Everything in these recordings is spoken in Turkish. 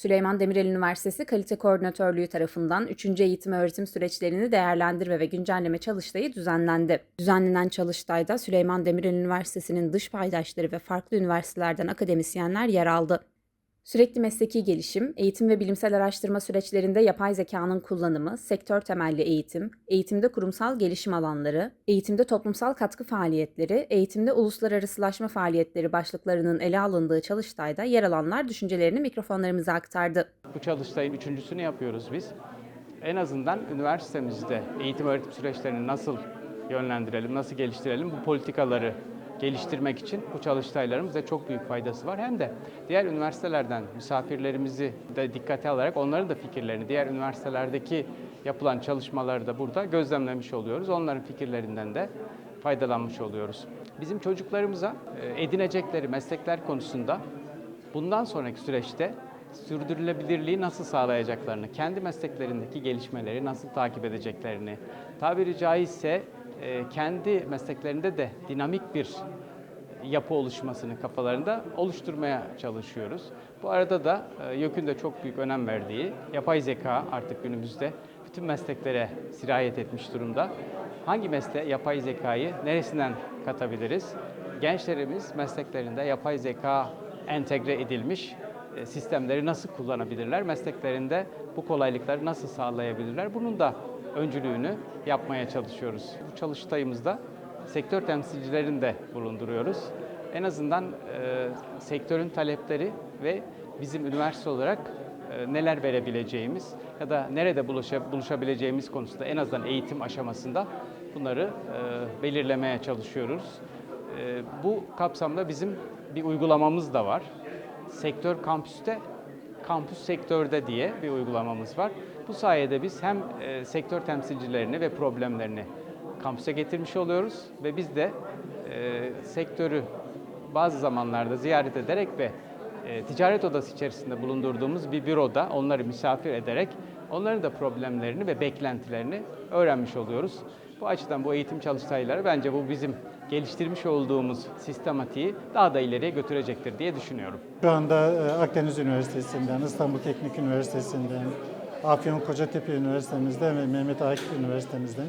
Süleyman Demirel Üniversitesi Kalite Koordinatörlüğü tarafından 3. eğitim öğretim süreçlerini değerlendirme ve güncelleme çalıştayı düzenlendi. Düzenlenen çalıştayda Süleyman Demirel Üniversitesi'nin dış paydaşları ve farklı üniversitelerden akademisyenler yer aldı. Sürekli mesleki gelişim, eğitim ve bilimsel araştırma süreçlerinde yapay zekanın kullanımı, sektör temelli eğitim, eğitimde kurumsal gelişim alanları, eğitimde toplumsal katkı faaliyetleri, eğitimde uluslararasılaşma faaliyetleri başlıklarının ele alındığı çalıştayda yer alanlar düşüncelerini mikrofonlarımıza aktardı. Bu çalıştayın üçüncüsünü yapıyoruz biz. En azından üniversitemizde eğitim öğretim süreçlerini nasıl yönlendirelim, nasıl geliştirelim bu politikaları geliştirmek için bu çalıştayların çok büyük faydası var. Hem de diğer üniversitelerden misafirlerimizi de dikkate alarak onların da fikirlerini, diğer üniversitelerdeki yapılan çalışmaları da burada gözlemlemiş oluyoruz. Onların fikirlerinden de faydalanmış oluyoruz. Bizim çocuklarımıza e, edinecekleri meslekler konusunda bundan sonraki süreçte sürdürülebilirliği nasıl sağlayacaklarını, kendi mesleklerindeki gelişmeleri nasıl takip edeceklerini, tabiri caizse kendi mesleklerinde de dinamik bir yapı oluşmasını kafalarında oluşturmaya çalışıyoruz. Bu arada da e, YÖK'ün de çok büyük önem verdiği yapay zeka artık günümüzde bütün mesleklere sirayet etmiş durumda. Hangi mesleğe yapay zekayı neresinden katabiliriz? Gençlerimiz mesleklerinde yapay zeka entegre edilmiş e, sistemleri nasıl kullanabilirler? Mesleklerinde bu kolaylıkları nasıl sağlayabilirler? Bunun da öncülüğünü yapmaya çalışıyoruz. Bu çalıştayımızda sektör temsilcilerini de bulunduruyoruz. En azından e, sektörün talepleri ve bizim üniversite olarak e, neler verebileceğimiz ya da nerede buluşa, buluşabileceğimiz konusunda en azından eğitim aşamasında bunları e, belirlemeye çalışıyoruz. E, bu kapsamda bizim bir uygulamamız da var. Sektör kampüste, kampüs sektörde diye bir uygulamamız var. Bu sayede biz hem e, sektör temsilcilerini ve problemlerini kampüse getirmiş oluyoruz ve biz de e, sektörü bazı zamanlarda ziyaret ederek ve e, ticaret odası içerisinde bulundurduğumuz bir büroda onları misafir ederek onların da problemlerini ve beklentilerini öğrenmiş oluyoruz. Bu açıdan bu eğitim çalıştayları bence bu bizim geliştirmiş olduğumuz sistematiği daha da ileriye götürecektir diye düşünüyorum. Şu anda e, Akdeniz Üniversitesi'nden, İstanbul Teknik Üniversitesi'nden, Afyon Kocatepe Üniversitemizden ve Mehmet Akif Üniversitemizden,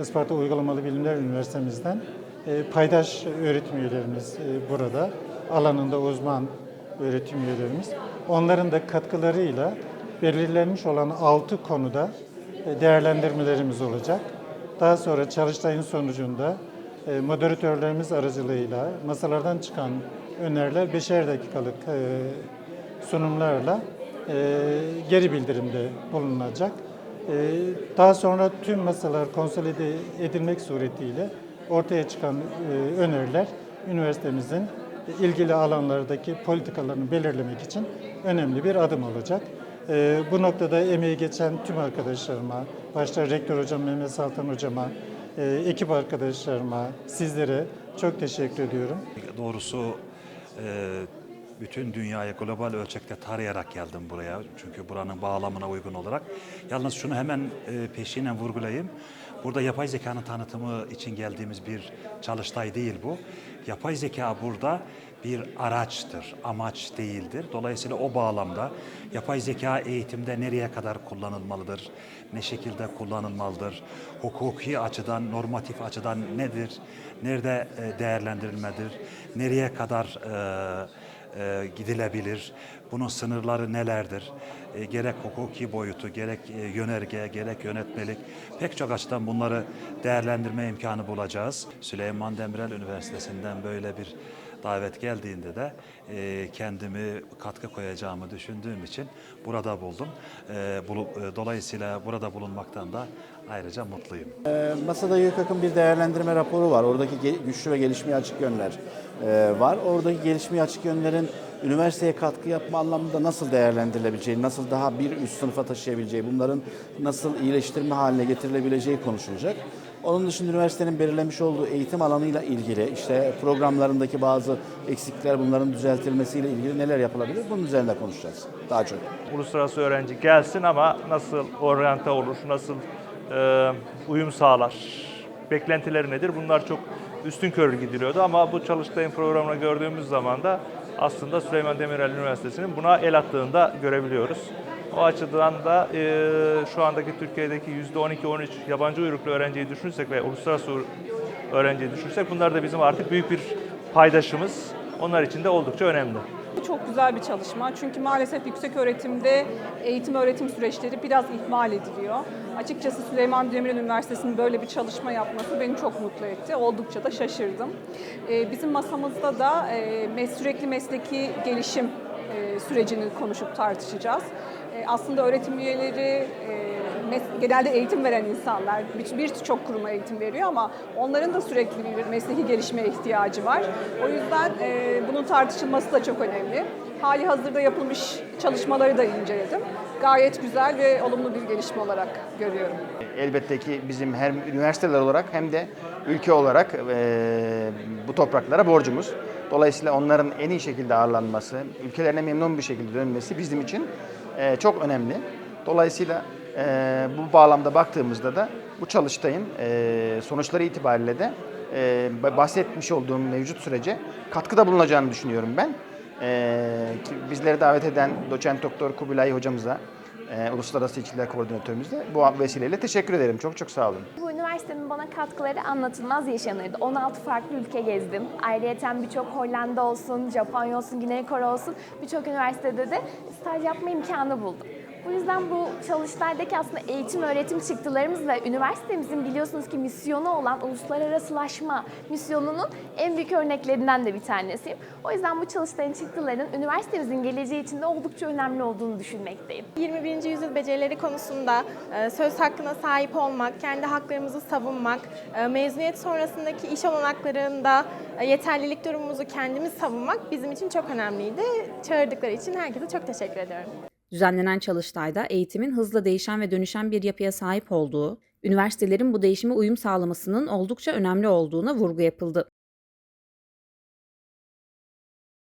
Isparta Uygulamalı Bilimler Üniversitemizden e, paydaş öğretim üyelerimiz e, burada. Alanında uzman öğretim üyelerimiz. Onların da katkılarıyla belirlenmiş olan 6 konuda değerlendirmelerimiz olacak. Daha sonra çalıştayın sonucunda e, moderatörlerimiz aracılığıyla masalardan çıkan öneriler beşer dakikalık e, sunumlarla e, geri bildirimde bulunacak. Daha sonra tüm masalar konsolide edilmek suretiyle ortaya çıkan öneriler üniversitemizin ilgili alanlardaki politikalarını belirlemek için önemli bir adım olacak. E, Bu noktada emeği geçen tüm arkadaşlarıma, başta Rektör Hocam Mehmet Saltan Hocama, e, ekip arkadaşlarıma, sizlere çok teşekkür ediyorum. Doğrusu e, bütün dünyayı global ölçekte tarayarak geldim buraya. Çünkü buranın bağlamına uygun olarak. Yalnız şunu hemen e, peşinen vurgulayayım. Burada yapay zekanın tanıtımı için geldiğimiz bir çalıştay değil bu. Yapay zeka burada bir araçtır, amaç değildir. Dolayısıyla o bağlamda yapay zeka eğitimde nereye kadar kullanılmalıdır, ne şekilde kullanılmalıdır, hukuki açıdan, normatif açıdan nedir, nerede e, değerlendirilmedir, nereye kadar e, e, gidilebilir, bunun sınırları nelerdir, e, gerek hukuki boyutu, gerek e, yönerge, gerek yönetmelik. Pek çok açıdan bunları değerlendirme imkanı bulacağız. Süleyman Demirel Üniversitesi'nden böyle bir davet geldiğinde de e, kendimi katkı koyacağımı düşündüğüm için burada buldum. E, bulu- e, dolayısıyla burada bulunmaktan da ayrıca mutluyum. Masada YÖKAK'ın bir değerlendirme raporu var. Oradaki güçlü ve gelişmeye açık yönler e, var. Oradaki gelişmeye açık yönlerin üniversiteye katkı yapma anlamında nasıl değerlendirilebileceği, nasıl daha bir üst sınıfa taşıyabileceği, bunların nasıl iyileştirme haline getirilebileceği konuşulacak. Onun dışında üniversitenin belirlemiş olduğu eğitim alanıyla ilgili, işte programlarındaki bazı eksiklikler, bunların düzeltilmesiyle ilgili neler yapılabilir? Bunun üzerinde konuşacağız daha çok. uluslararası öğrenci gelsin ama nasıl oryante olur, nasıl e, uyum sağlar, beklentileri nedir? Bunlar çok üstün körü gidiliyordu ama bu çalıştayın programını gördüğümüz zaman da aslında Süleyman Demirel Üniversitesi'nin buna el attığında görebiliyoruz. O açıdan da e, şu andaki Türkiye'deki %12-13 yabancı uyruklu öğrenciyi düşünürsek ve uluslararası öğrenciyi düşünürsek bunlar da bizim artık büyük bir paydaşımız. Onlar için de oldukça önemli. Çok güzel bir çalışma çünkü maalesef yüksek öğretimde eğitim öğretim süreçleri biraz ihmal ediliyor. Açıkçası Süleyman Demirel Üniversitesi'nin böyle bir çalışma yapması beni çok mutlu etti. Oldukça da şaşırdım. Ee, Bizim masamızda da e, sürekli mesleki gelişim e, sürecini konuşup tartışacağız. E, Aslında öğretim üyeleri e, genelde eğitim veren insanlar bir- birçok kuruma eğitim veriyor ama onların da sürekli bir mesleki gelişmeye ihtiyacı var. O yüzden bunun tartışılması da çok önemli. Hali hazırda yapılmış çalışmaları da inceledim. Gayet güzel ve olumlu bir gelişme olarak görüyorum. Elbette ki bizim hem üniversiteler olarak hem de ülke olarak bu topraklara borcumuz. Dolayısıyla onların en iyi şekilde ağırlanması, ülkelerine memnun bir şekilde dönmesi bizim için eee, çok önemli. Dolayısıyla eee, bu bağlamda baktığımızda da bu çalıştayın eee, sonuçları itibariyle de eee, bahsetmiş olduğum mevcut sürece katkıda bulunacağını düşünüyorum ben. Ki bizleri davet eden doçent doktor Kubilay hocamıza, eee, Uluslararası İlişkiler Koordinatörümüze bu vesileyle teşekkür ederim. Çok çok sağ olun. Bu üniversitenin bana katkıları anlatılmaz yaşanırdı. 16 farklı ülke gezdim. Ayrıca birçok Hollanda olsun, Japonya olsun, Güney Kore olsun birçok üniversitede de staj yapma imkanı buldum. Bu yüzden bu çalıştaydaki aslında eğitim öğretim çıktılarımız ve üniversitemizin biliyorsunuz ki misyonu olan uluslararasılaşma misyonunun en büyük örneklerinden de bir tanesiyim. O yüzden bu çalıştayın çıktılarının üniversitemizin geleceği için de oldukça önemli olduğunu düşünmekteyim. 21. yüzyıl becerileri konusunda e, söz hakkına sahip olmak, kendi haklarımızı savunmak, e, mezuniyet sonrasındaki iş olanaklarında e, yeterlilik durumumuzu kendimiz savunmak bizim için çok önemliydi. Çağırdıkları için herkese çok teşekkür ediyorum. Düzenlenen çalıştayda eğitimin hızla değişen ve dönüşen bir yapıya sahip olduğu, üniversitelerin bu değişime uyum sağlamasının oldukça önemli olduğuna vurgu yapıldı.